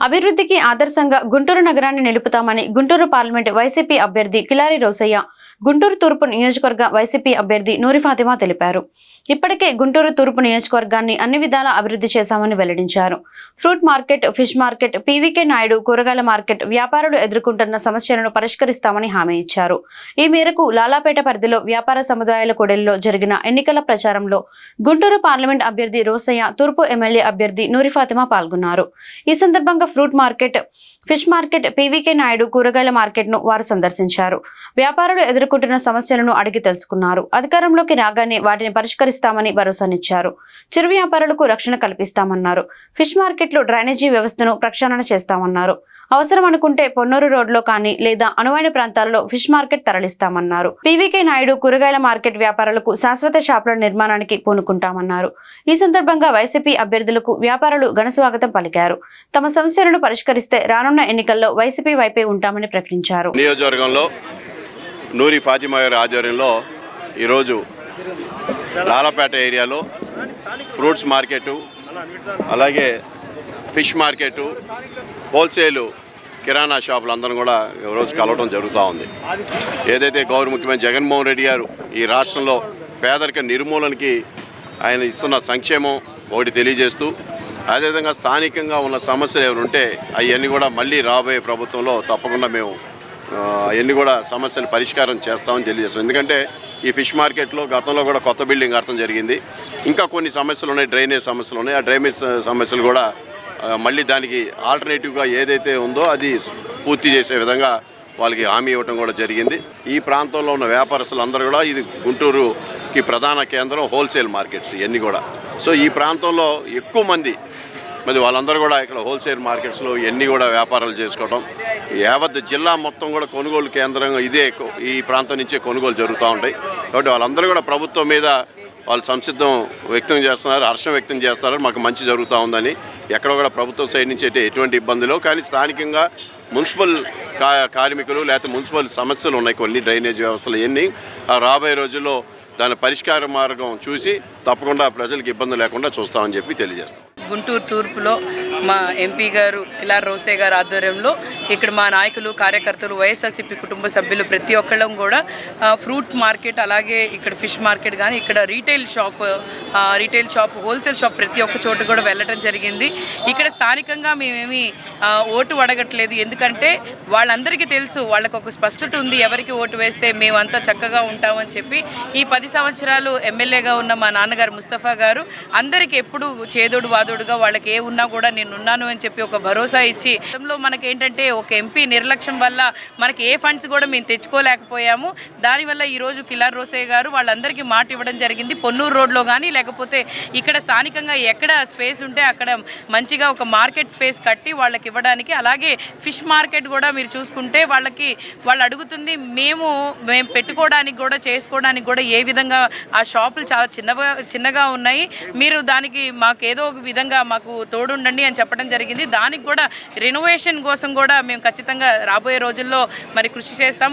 అభివృద్ధికి ఆదర్శంగా గుంటూరు నగరాన్ని నిలుపుతామని గుంటూరు పార్లమెంట్ వైసీపీ అభ్యర్థి కిలారి రోసయ్య గుంటూరు తూర్పు నియోజకవర్గ వైసీపీ అభ్యర్థి నూరి ఫాతిమా తెలిపారు. ఇప్పటికే గుంటూరు తూర్పు నియోజకవర్గాన్ని అన్ని విధాల అభివృద్ధి చేశామని వెల్లడించారు. Fruit market fish market PVK Naidu కూరగాయల మార్కెట్ వ్యాపారులు ఎదుర్కొంటున్న సమస్యలను పరిష్కరిస్తామని హామీ ఇచ్చారు. ఈ మేరకు లాలాపేట పరిధిలో వ్యాపార సముదాయాల కూడలిలో జరిగిన ఎన్నికల ప్రచారంలో గుంటూరు పార్లమెంట్ అభ్యర్థి రోసయ్య తూర్పు ఎమ్మెల్యే అభ్యర్థి నూరి ఫాతిమా పాల్గొన్నారు. ఈ సందర్భంగా fruit market fish market PVK Naidu కూరగాయల మార్కెట్ను వారు సందర్శించారు. వ్యాపారులు ఎదుర్కొంటున్న సమస్యలను అడిగి తెలుసుకున్నారు. అధికారంలోకి రాగానే వాటిని పరిష్కరిస్తామని భరోసానిచ్చారు. చిరు వ్యాపారులకు రక్షణ కల్పిస్తామన్నారు. ఫిష్ మార్కెట్లో డ్రైనేజీ వ్యవస్థను ప్రక్షాళన చేస్తామన్నారు. అవసరం అనుకుంటే పొన్నూరు రోడ్లో కానీ లేదా అనువైన ప్రాంతాల్లో ఫిష్ మార్కెట్ తరలిస్తామన్నారు. పీవీకే నాయుడు కూరగాయల మార్కెట్ వ్యాపారులకు శాశ్వత షాపుల నిర్మాణానికి పూనుకుంటామన్నారు. ఈ సందర్భంగా వైసీపీ అభ్యర్థులకు వ్యాపారులు ఘన స్వాగతం పలికారు. తమ సమస్యలను పరిష్కరిస్తే రానున్న ఎన్నికల్లో వైసీపీ వైపే ఉంటామని ప్రకటించారు. నియోజకవర్గంలో నూరి ఫాతిమా గారి ఆధ్వర్యంలో ఈరోజు లాలపేట ఏరియాలో ఫ్రూట్స్ మార్కెటు అలాగే ఫిష్ మార్కెటు హోల్సేలు కిరాణా షాపులు అందరం కూడా ఈరోజు కలవడం జరుగుతూ ఉంది. ఏదైతే గౌరవ ముఖ్యమంత్రి జగన్మోహన్ రెడ్డి గారు ఈ రాష్ట్రంలో పేదరిక నిర్మూలనకి ఆయన ఇస్తున్న సంక్షేమం ఒకటి తెలియజేస్తూ అదేవిధంగా స్థానికంగా ఉన్న సమస్యలు ఏమైనా ఉంటే అవన్నీ కూడా మళ్ళీ రాబోయే ప్రభుత్వంలో తప్పకుండా మేము అవన్నీ కూడా సమస్యలు పరిష్కారం చేస్తామని తెలియజేస్తాం. ఎందుకంటే ఈ ఫిష్ మార్కెట్లో గతంలో కూడా కొత్త బిల్డింగ్ అర్థం జరిగింది. ఇంకా కొన్ని సమస్యలు ఉన్నాయి డ్రైనేజ్ సమస్యలు ఉన్నాయి. ఆ డ్రైనేజ్ సమస్యలు కూడా మళ్ళీ దానికి ఆల్టర్నేటివ్గా ఏదైతే ఉందో అది పూర్తి చేసే విధంగా వాళ్ళకి హామీ ఇవ్వడం కూడా జరిగింది. ఈ ప్రాంతంలో ఉన్న వ్యాపారస్తులు అందరూ కూడా ఇది గుంటూరు కి ప్రధాన కేంద్రం హోల్సేల్ మార్కెట్స్ ఇవన్నీ కూడా. సో ఈ ప్రాంతంలో ఎక్కువ మంది మరి వాళ్ళందరూ కూడా ఇక్కడ హోల్సేల్ మార్కెట్స్లో ఇవన్నీ కూడా వ్యాపారాలు చేసుకోవడం యావత్ జిల్లా మొత్తం కూడా కొనుగోలు కేంద్రంగా ఇదే ఈ ప్రాంతం నుంచే కొనుగోలు జరుగుతూ ఉంటాయి. కాబట్టి వాళ్ళందరూ కూడా ప్రభుత్వం మీద వాళ్ళు సంసిద్ధం వ్యక్తం చేస్తున్నారు హర్షం వ్యక్తం చేస్తున్నారు. మాకు మంచి జరుగుతూ ఉందని ఎక్కడ కూడా ప్రభుత్వం సైడ్ నుంచి అయితే ఎటువంటి ఇబ్బందులు కానీ స్థానికంగా మున్సిపల్ కా కార్మికులు లేకపోతే మున్సిపల్ సమస్యలు ఉన్నాయి కొన్ని డ్రైనేజ్ వ్యవస్థలు ఇవన్నీ. రాబోయే రోజుల్లో దాని పరిష్కార మార్గం చూసి తప్పకుండా ప్రజలకు ఇబ్బంది లేకుండా చూస్తామని చెప్పి తెలియజేస్తాం. గుంటూరు తూర్పులో మా ఎంపీ గారు ఇలా రోసే గారు ఆధ్వర్యంలో ఇక్కడ మా నాయకులు కార్యకర్తలు వైఎస్ఆర్సీపీ కుటుంబ సభ్యులు ప్రతి ఒక్కళ్ళం కూడా ఫ్రూట్ మార్కెట్ అలాగే ఇక్కడ ఫిష్ మార్కెట్ కానీ ఇక్కడ retail shop retail shop wholesale shop ప్రతి ఒక్క చోట కూడా వెళ్ళడం జరిగింది. ఇక్కడ స్థానికంగా మేమేమి ఓటు అడగట్లేదు. ఎందుకంటే వాళ్ళందరికీ తెలుసు వాళ్ళకు ఒక స్పష్టత ఉంది. ఎవరికి ఓటు వేస్తే మేమంతా చక్కగా ఉంటామని చెప్పి ఈ పది సంవత్సరాలు ఎమ్మెల్యేగా ఉన్న మా నాన్నగారు ముస్తఫా గారు అందరికి ఎప్పుడు చేదోడు వాదోడుగా వాళ్ళకి ఏ ఉన్నా కూడా నేను ఉన్నాను అని చెప్పి ఒక భరోసా ఇచ్చి గతంలో మనకి ఏంటంటే ఒక ఎంపీ నిర్లక్ష్యం వల్ల మనకి ఏ ఫండ్స్ కూడా మేము తెచ్చుకోలేకపోయాము. దానివల్ల ఈరోజు కిలార్ రోసే గారు వాళ్ళందరికీ మాట ఇవ్వడం జరిగింది. పొన్నూరు రోడ్లో కానీ లేకపోతే ఇక్కడ స్థానికంగా ఎక్కడ స్పేస్ ఉంటే అక్కడ మంచిగా ఒక మార్కెట్ స్పేస్ కట్టి వాళ్ళకి ఇవ్వడానికి అలాగే ఫిష్ మార్కెట్ కూడా మీరు చూసుకుంటే వాళ్ళకి వాళ్ళు అడుగుతుంది మేము మేము పెట్టుకోవడానికి కూడా చేసుకోవడానికి కూడా ఏ విధంగా ఆ షాపులు చాలా చిన్నగా చిన్నగా ఉన్నాయి. మీరు దానికి మాకు ఏదో ఒక విధంగా మాకు తోడుండండి అని చెప్పడం జరిగింది. దానికి కూడా రెనోవేషన్ కోసం కూడా మేము ఖచ్చితంగా రాబోయే రోజుల్లో మరి కృషి చేస్తాం.